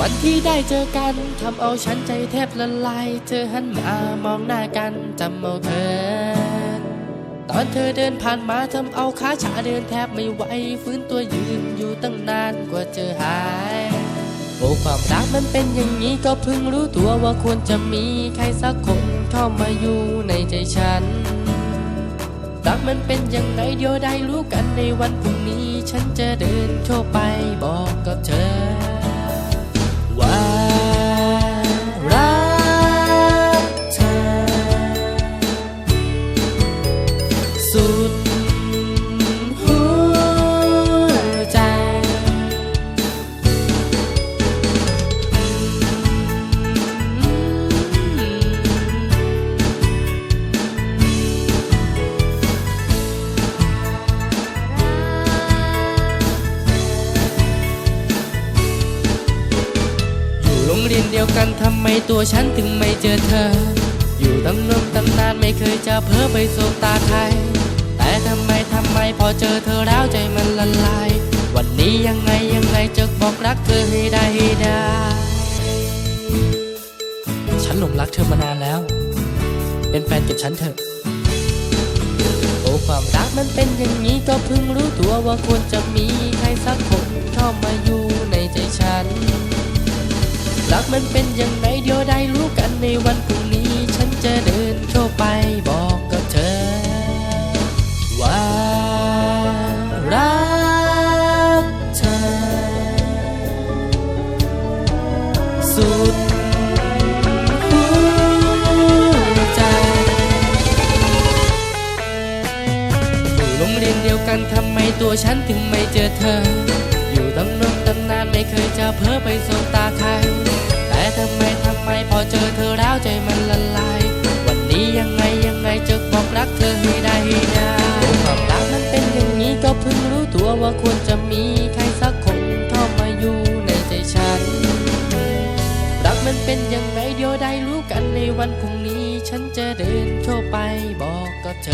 วันที่ได้เจอกันทำเอาฉันใจแทบละลายเธอหันมามองหน้ากันจำเอาเธอ ตอนเธอเดินผ่านมาทำเอาขาชาเดินแทบไม่ไหวฟื้นตัวยืนอยู่ตั้งนานกว่าเจอหายโอ้ความรักมันเป็นอย่างนี้ก็เพิ่งรู้ตัวว่าควรจะมีใครสักคนเข้ามาอยู่ในใจฉันรักมันเป็นยังไงเดี๋ยวได้รู้กันในวันพรุ่งนี้ ฉันจะเดินเข้าไปบอกกับเธอ สุดหัวใจ อยู่โรงเรียนเดียวกันทำไมตัวฉันถึงไม่เจอเธอ อยู่ตำนมตำนานไม่เคยจะเพ้อไปสบตาใคร แต่ทำไมทำไมพอเจอเธอแล้วใจมันละลาย วันนี้ยังไงยังไงจะบอกรักเธอให้ได้ได้ ฉันหลงรักเธอมานานแล้ว เป็นแฟนกับฉันเถอะ โอ้ความรักมันเป็นอย่างนี้ก็เพิ่งรู้ตัวว่าควรจะมีใครสักคนเข้ามาอยู่ในใจฉัน รักมันเป็นอย่างไรเดี๋ยวได้รู้กันในวันพ สุดหัวใจ อยู่โรงเรียนเดียวกันทำไมตัวฉันถึงไม่เจอเธอ อยู่ตำนมตำนานไม่เคยจะเพ้อไปสบตาใคร แต่ทำไมทำไมพอเจอเธอแล้วใจมันละลาย วันนี้ยังไงยังไงจะบอกรักเธอ มันเป็นยังไงเดี๋ยวได้รู้กันในวันพรุ่งนี้ ฉันจะเดินเข้าไปบอกกับเธอ